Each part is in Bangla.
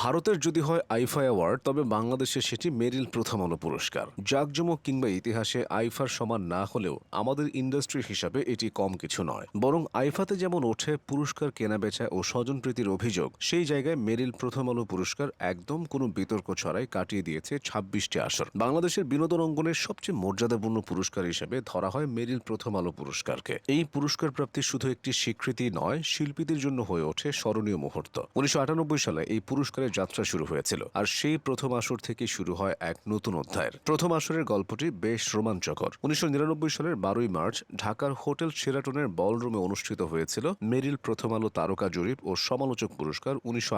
ভারতের যদি হয় আইফা অ্যাওয়ার্ড, তবে বাংলাদেশে সেটি মেরিল প্রথম আলো পুরস্কার। জাকজমক কিংবা ইতিহাসে আইফার সমান না হলেও আমাদের ইন্ডাস্ট্রি হিসাবে এটি কম কিছু নয়। বরং আইফাতে যেমন ওঠে পুরস্কার কেনাবেচা ও স্বজনপ্রীতির অভিযোগ, সেই জায়গায় মেরিল প্রথম আলো পুরস্কার একদম কোনো বিতর্ক ছড়াই কাটিয়ে দিয়েছে ছাব্বিশটি আসর। বাংলাদেশের বিনোদন অঙ্গনের সবচেয়ে মর্যাদাপূর্ণ পুরস্কার হিসেবে ধরা হয় মেরিল প্রথম আলো পুরস্কারকে। এই পুরস্কার প্রাপ্তি শুধু একটি স্বীকৃতি নয়, শিল্পীদের জন্য হয়ে ওঠে স্মরণীয় মুহূর্ত। উনিশশো আটানব্বই সালে এই পুরস্কারের যাত্রা শুরু হয়েছিল, আর সেই প্রথম আসর থেকে শুরু হয় এক নতুন অধ্যায়ের। প্রথম আসরের গল্পটি বেশ রোমাঞ্চকর। উনিশশো নিরানব্বই সালের বারোই মার্চ ঢাকার হোটেল শেরাটনের বলরুমে অনুষ্ঠিত হয়েছিল মেরিল প্রথম আলো তারকা জরিপ ও সমালোচক পুরস্কার উনিশশো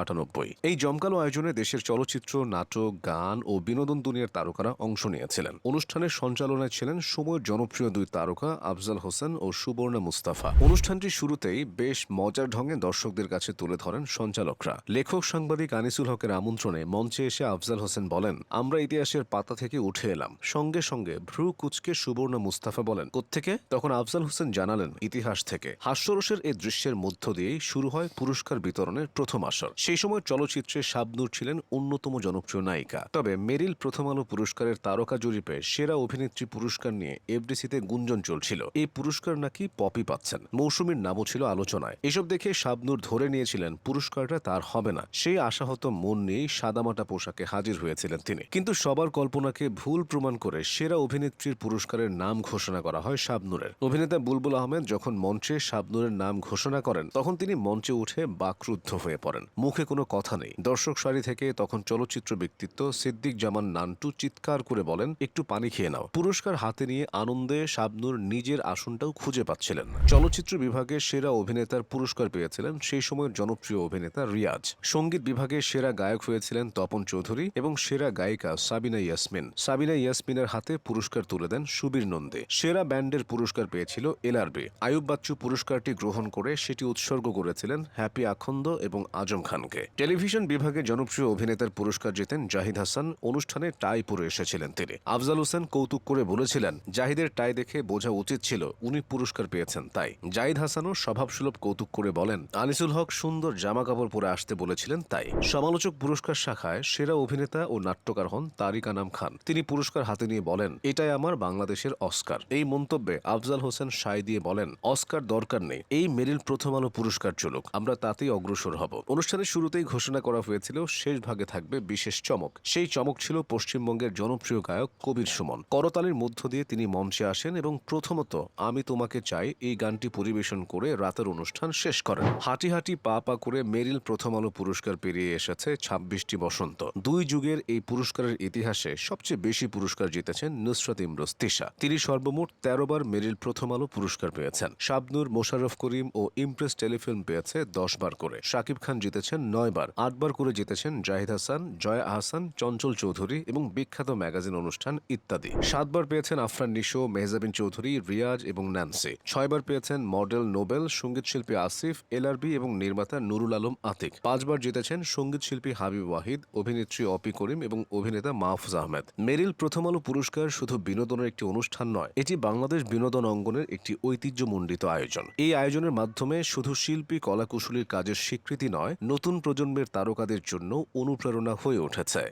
এই জমকালো আয়োজনে দেশের চলচ্চিত্র, নাটক, গান ও বিনোদন দুনিয়ার তারকারা অংশ নিয়েছিলেন। অনুষ্ঠানের সঞ্চালনায় ছিলেন সময়ের জনপ্রিয় দুই তারকা আফজাল হোসেন ও সুবর্ণা মুস্তাফা। অনুষ্ঠানটি শুরুতেই বেশ মজার ঢঙে দর্শকদের কাছে তুলে ধরেন সঞ্চালকরা। লেখক সাংবাদিক আনিসুল হকের আমন্ত্রণে মঞ্চে এসে আফজাল হোসেন বলেন, আমরা ইতিহাসের পাতা থেকে উঠে এলাম। সঙ্গে সঙ্গে ভ্রু কুচকে সুবর্ণ মুস্তাফা বলেন, কোত্থেকে? তখন আফজাল হোসেন জানালেন, ইতিহাস থেকে। হাস্যরসের এই দৃশ্যের মধ্য দিয়েই শুরু হয় পুরস্কার বিতরণের প্রথম আসর। সেই সময় চলচ্চিত্রে শাবনূর ছিলেন অন্যতম জনপ্রিয় নায়িকা। তবে মেরিল প্রথম আলো পুরস্কারের তারকা জরিপে সেরা অভিনেত্রী পুরস্কার নিয়ে এফডিসিতে গুঞ্জন চলছিল। এই পুরস্কার নাকি পপি পাচ্ছেন। মৌসুমীর নামও ছিল আলোচনায়। এসব দেখে শাবনূর ধরে নিয়েছিলেন, পুরস্কারটা তার হবে না। সেই আশাহত মন নিয়েই সাদামাটা পোশাকে হাজির হয়েছিলেন তিনি। কিন্তু সবার কল্পনাকে ভুল প্রমাণ করে সেরা অভিনেত্রীর পুরস্কারের নাম ঘোষণা করা হয় শাবনূরের। অভিনেতা বুলবুল আহমেদ যখন মঞ্চে শাবনূরের নাম ঘোষণা করেন, তখন তিনি মঞ্চে উঠে বাকরুদ্ধ হয়ে পড়েন। মুখে কোনো কথা নেই। দর্শক সারি থেকে তখন চলচ্চিত্র ব্যক্তিত্ব সিদ্দিক জামান নান্টু চিৎকার করে বলেন, একটু পানি খেয়ে নাও। পুরস্কার হাতে নিয়ে আনন্দে শাবনুর নিজের আসনটাও খুঁজে পাচ্ছিলেন। চলচ্চিত্র বিভাগে সেরা অভিনেতার পুরস্কার পেয়েছিলেন সেই সময়ের জনপ্রিয় অভিনেতা রিয়াজ। সংগীত বিভাগে সেরা গায়ক হয়েছিলেন তপন চৌধুরী এবং সেরা গায়িকা সাবিনা ইয়াসমিন। সাবিনা ইয়াসমিনের হাতে পুরস্কার তুলে দেন সুবীর নন্দে। সেরা ব্যান্ডের পুরস্কার পেয়েছিল এলআরবি। আয়ুব বাচ্চু পুরস্কারটি গ্রহণ করে সেটি উৎসর্গ করেছিলেন হ্যাপি আখন্দ এবং আজম খানকে। টেলিভিশন বিভাগে জনপ্রিয় অভিনেতার পুরস্কার জেতেন জাহিদ হাসান। অনুষ্ঠানে টাই পরে এসেছিলেন তিনি। আফজাল হোসেন কৌতুক করে বলেছিলেন, জাহিদের টাই দেখে বোঝা উচিত ছিল, উনি পুরস্কার পেয়েছেন তাই। জাহিদ হাসানও স্বভাবসুলভ কৌতুক করে বলেন, আনিসুল হক সুন্দর জামা কাপড় পরে আসতে বলেছিলেন তাই। সমালোচক পুরস্কার শাখায় সেরা অভিনেতা ও নাট্যকার হন তারিক আনাম খান। তিনি পুরস্কার হাতে নিয়ে বলেন, এটাই আমার বাংলাদেশের অস্কার। এই মন্তব্যে আফজাল হোসেন সাই দিয়ে বলেন, অস্কার দরকার নেই, এই মেরিল প্রথম আলো পুরস্কার চলুক আমরা তাতেই অগ্রসর হব। অনুষ্ঠানের শুরুতেই ঘোষণা করা হয়েছিল, শেষ ভাগে থাকবে বিশেষ চমক। সেই চমক ছিল পশ্চিমবঙ্গের জনপ্রিয় গায়ক কবির সুমন। করতালির মধ্য দিয়ে তিনি মঞ্চে আসেন এবং প্রথমত, আমি তোমাকে চাই এই গানটি পরিবেশন করে রাতের অনুষ্ঠান শেষ করেন। হাঁটি হাঁটি পা পা করে মেরিল প্রথম আলো পুরস্কার পেরিয়ে এসেছে ছাব্বিশটি বসন্ত। দুই যুগের এই পুরস্কারের ইতিহাসে সবচেয়ে বেশি পুরস্কার জিতেছেন নুসরত ইমরোজ তিশা। তিনি সর্বমোট তেরো বার মেরিল প্রথম আলো পুরস্কার পেয়েছেন। শাবনুর, মোশাররফ করিম ও ইমপ্রেস টেলিফিল্ম পেয়েছে দশ বার করে। শাকিব খান জিতেছেন নয় বার আটবার করে জিতেছেন জাহিদ হাসান, জয়া আহসান, চঞ্চল চৌধুরী এবং বিখ্যাত ম্যাগাজিন অনুষ্ঠান ইত্যাদি। সাতবার পেয়েছেন আফরান নিশো, মেহজাবিন চৌধুরী, রিয়াজ এবং ন্যান্সি। ছয়বার পেয়েছেন মডেল নোবেল সংগীত শিল্পী আসিফ এলআরবি এবং নির্মাতা নুরুল আলম আতিক। পাঁচবার জিতেছেন সংগীত শিল্পী হাবিব ওয়াহিদ অভিনেত্রী অপি করিম এবং অভিনেতা মাহফুজ আহমেদ মেরিল প্রথম আলো পুরস্কার শুধু বিনোদনের একটি অনুষ্ঠান নয় এটি বাংলাদেশ বিনোদন অঙ্গনের একটি ঐতিহ্যমণ্ডিত আয়োজন এই আয়োজনের মাধ্যমে শুধু শিল্পী কলাকুশলীর কাজের স্বীকৃতি নয় নতুন প্রজন্মের তারকাদের জন্য অনুপ্রেরণা হয়ে উঠেছে